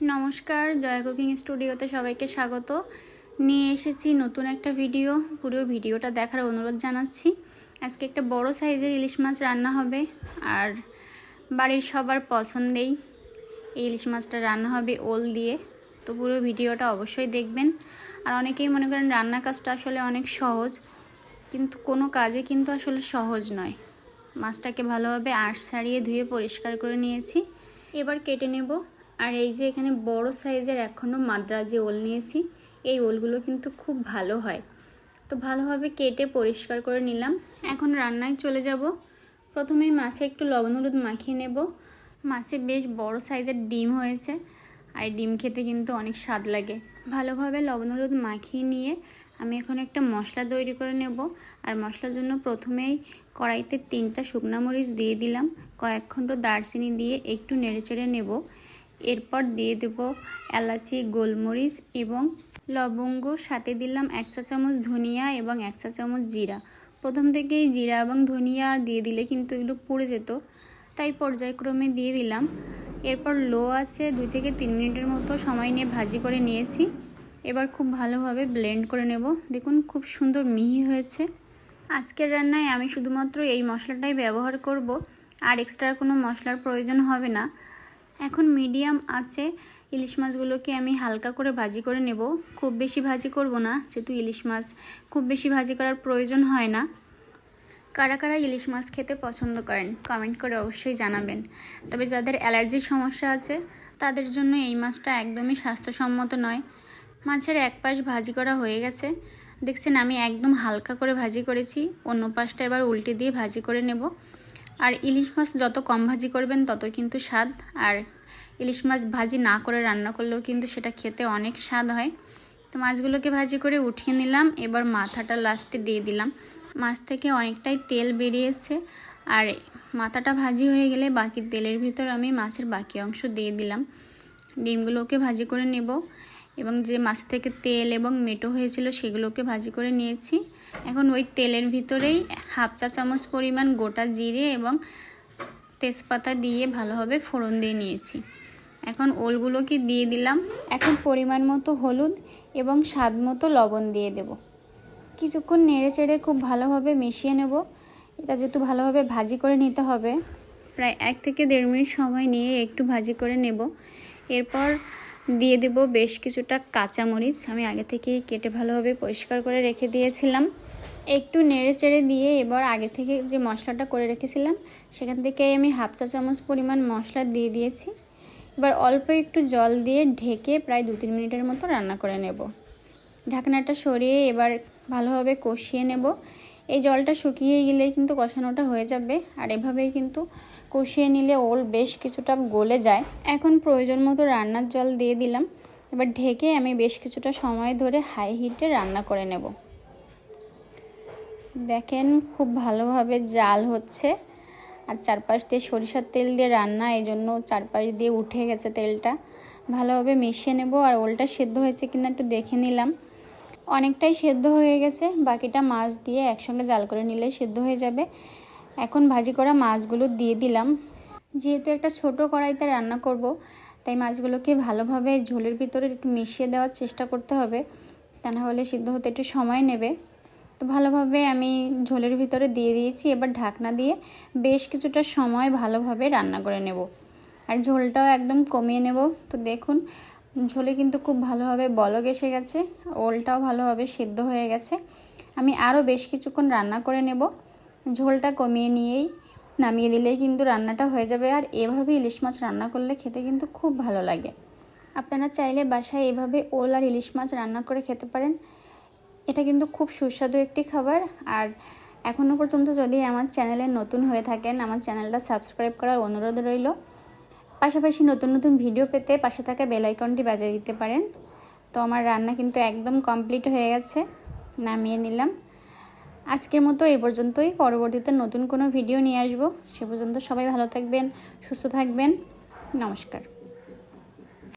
নমস্কার, জয় কুকিং স্টুডিওতে সবাইকে স্বাগত। নিয়ে এসেছি নতুন একটা ভিডিও। পুরো ভিডিওটা দেখার অনুরোধ জানাচ্ছি। আজকে একটা বড় সাইজের ইলিশ মাছ রান্না হবে আর বাড়ির সবার পছন্দেই এই ইলিশ মাছটা রান্না হবে ওল দিয়ে। তো পুরো ভিডিওটা অবশ্যই দেখবেন। আর অনেকেই মনে করেন রান্না কাজটা আসলে অনেক সহজ, কিন্তু কোনো কাজে কিন্তু আসলে সহজ নয়। মাছটাকে ভালোভাবে আঁশ ছাড়িয়ে ধুয়ে পরিষ্কার করে নিয়েছি। এবার কেটে নেব আর এই যে এখানে বড় সাইজের এখনও মাদ্রাজি ওল নিয়েছি, এই ওলগুলো কিন্তু খুব ভালো হয়। তো ভালোভাবে কেটে পরিষ্কার করে নিলাম। এখন রান্নায় চলে যাব। প্রথমেই মাছে একটু লবণ হলুদ মাখিয়ে নেব। মাছে বেশ বড় সাইজের ডিম হয়েছে, আর ডিম খেতে কিন্তু অনেক স্বাদ লাগে। ভালোভাবে লবণ হলুদ মাখিয়ে নিয়ে আমি এখন একটা মশলা তৈরি করে নেব। আর মশলার জন্য প্রথমেই কড়াইতে তিনটা শুকনা মরিচ দিয়ে দিলাম। কয়েক খণ্ড দারচিনি দিয়ে একটু নেড়েচেড়ে নেব। এরপর দিয়ে দেব এলাচি, গোলমরিচ এবং লবঙ্গ। সাথে দিলাম এক চা চামচ ধনিয়া এবং এক চা চামচ জিরা। প্রথম থেকেই জিরা এবং ধনিয়া দিয়ে দিলে কিন্তু এগুলো পুড়ে যেত। তাই পর্যায়ক্রমে দিয়ে দিলাম। এরপর লো আছে দুই থেকে তিন মিনিটের মতো সময় নিয়ে ভাজি করে নিয়েছি। এবার খুব ভালোভাবে ব্লেন্ড করে নেব। দেখুন খুব সুন্দর মিহি হয়েছে। আজকের রান্নায় আমি শুধুমাত্র এই মশলাটাই ব্যবহার করব। আর এক্সট্রা কোনো মশলার প্রয়োজন হবে না। এখন মিডিয়াম আছে, ইলিশ মাছগুলোকে আমি হালকা করে ভাজি করে নেব। খুব বেশি ভাজি করব না, যেহেতু ইলিশ মাছ খুব বেশি ভাজি করার প্রয়োজন হয় না। কারা কারা ইলিশ মাছ খেতে পছন্দ করেন কমেন্ট করে অবশ্যই জানাবেন। তবে যাদের অ্যালার্জির সমস্যা আছে, তাদের জন্য এই মাছটা একদমই স্বাস্থ্যসম্মত নয়। মাছের এক পাশ ভাজি করা হয়ে গেছে। দেখছেন আমি একদম হালকা করে ভাজি করেছি, অন্য পাশটা এবার উল্টে দিয়ে ভাজি করে নেব। আর ইলিশ মাছ যত কম ভাজি করবেন তত কিন্তু স্বাদ। আর ইলিশ মাছ ভাজি না করে রান্না করলেও কিন্তু সেটা খেতে অনেক স্বাদ হয়। তো মাছগুলোকে ভাজি করে উঠিয়ে নিলাম, এবার মাথাটা লাস্টে দিয়ে দিলাম। মাছ থেকে অনেকটাই তেল বেরিয়েছে, আর মাথাটা ভাজি হয়ে গেলে বাকি তেলের ভিতর আমি মাছের বাকি অংশ দিয়ে দিলাম। ডিমগুলোকে ভাজি করে নেব। এবং যে মাছ থেকে তেল এবং মেটো হয়েছিল সেগুলোকে ভাজি করে নিয়েছি। এখন ওই তেলের ভিতরেই হাফ চা চামচ পরিমাণ গোটা জিরে এবং তেজপাতা দিয়ে ভালোভাবে ফোড়ন দিয়ে নিয়েছি। এখন ওলগুলোকে দিয়ে দিলাম। এখন পরিমাণ মতো হলুদ এবং স্বাদ মতো লবণ দিয়ে দেব। কিছুক্ষণ নেড়ে চেড়ে খুব ভালোভাবে মিশিয়ে নেব। এটা যেহেতু ভালোভাবে ভাজি করে নিতে হবে, প্রায় এক থেকে দেড় মিনিট সময় নিয়ে একটু ভাজি করে নেব। এরপর দিয়ে দেব বেশ কিছুটা কাঁচামরিচ। আমি আগে থেকে কেটে ভালোভাবে পরিষ্কার করে রেখে দিয়েছিলাম। একটু নেড়ে চেড়ে দিয়ে এবার আগে থেকে যে মশলাটা করে রেখেছিলাম, সেখান থেকে আমি হাফ চা চামচ পরিমাণ মশলা দিয়ে দিয়েছি। এবার অল্প একটু জল দিয়ে ঢেকে প্রায় দু তিন মিনিটের মতো রান্না করে নেব। ঢাকনাটা সরিয়ে এবার ভালোভাবে কষিয়ে নেব। এই জলটা শুকিয়ে গেলে কিন্তু কষানোটা হয়ে যাবে। আর এভাবেই কিন্তু কষিয়ে নিলে ওল বেশ কিছুটা গলে যায়। এখন প্রয়োজন মতো রান্নার জল দিয়ে দিলাম। এবার ঢেকে আমি বেশ কিছুটা সময় ধরে হাই হিটে রান্না করে নেব। দেখেন খুব ভালোভাবে জাল হচ্ছে। আর চারপাশ দিয়ে সরিষার তেল দিয়ে রান্না, এই জন্য চারপাশ দিয়ে উঠে গেছে তেলটা। ভালোভাবে মিশিয়ে নেব। আর ওলটা সেদ্ধ হয়েছে কিনা একটু দেখে নিলাম। অনেকটাই সেদ্ধ হয়ে গেছে। বাকিটা মাছ দিয়ে একসঙ্গে জাল করে নিলে সেদ্ধ হয়ে যাবে। এখন ভাজি করা মাছগুলো দিয়ে দিলাম। যেহেতু একটা ছোট কড়াইতে রান্না করব, তাই মাছগুলোকে ভালোভাবে ঝোলের ভিতরে একটু মিশিয়ে দেওয়ার চেষ্টা করতে হবে। তা না হলে সিদ্ধ হতে একটু সময় নেবে। তো ভালোভাবে আমি ঝোলের ভিতরে দিয়ে দিয়েছি। এবার ঢাকনা দিয়ে বেশ কিছুটা সময় ভালোভাবে রান্না করে নেব। আর ঝোলটাও একদম কমিয়ে নেব। তো দেখুন ঝোলে কিন্তু খুব ভালোভাবে বলক এসে গেছে, ওলটাও ভালোভাবে সিদ্ধ হয়ে গেছে। আমি আরও বেশ কিছুক্ষণ রান্না করে নেব। ঝোলটা কমিয়ে নিয়েই নামিয়ে দিলেই কিন্তু রান্নাটা হয়ে যাবে। আর এভাবে ইলিশ মাছ রান্না করলে খেতে কিন্তু খুব ভালো লাগে। আপনারা চাইলে বাসায় এভাবে ওল আর ইলিশ মাছ রান্না করে খেতে পারেন। এটা কিন্তু খুব সুস্বাদু একটি খাবার। আর এখনও পর্যন্ত যদি আমার চ্যানেলে নতুন হয়ে থাকেন, আমার চ্যানেলটা সাবস্ক্রাইব করার অনুরোধ রইল। পাশাপাশি নতুন নতুন ভিডিও পেতে পাশে থাকা বেলাইকনটি বাজিয়ে দিতে পারেন। তো আমার রান্না কিন্তু একদম কমপ্লিট হয়ে গেছে, নামিয়ে নিলাম। আজকের মতো এই পর্যন্তই। পরবর্তীতে নতুন কোনো ভিডিও নিয়ে আসব। সে পর্যন্ত সবাই ভালো থাকবেন, সুস্থ থাকবেন। নমস্কার।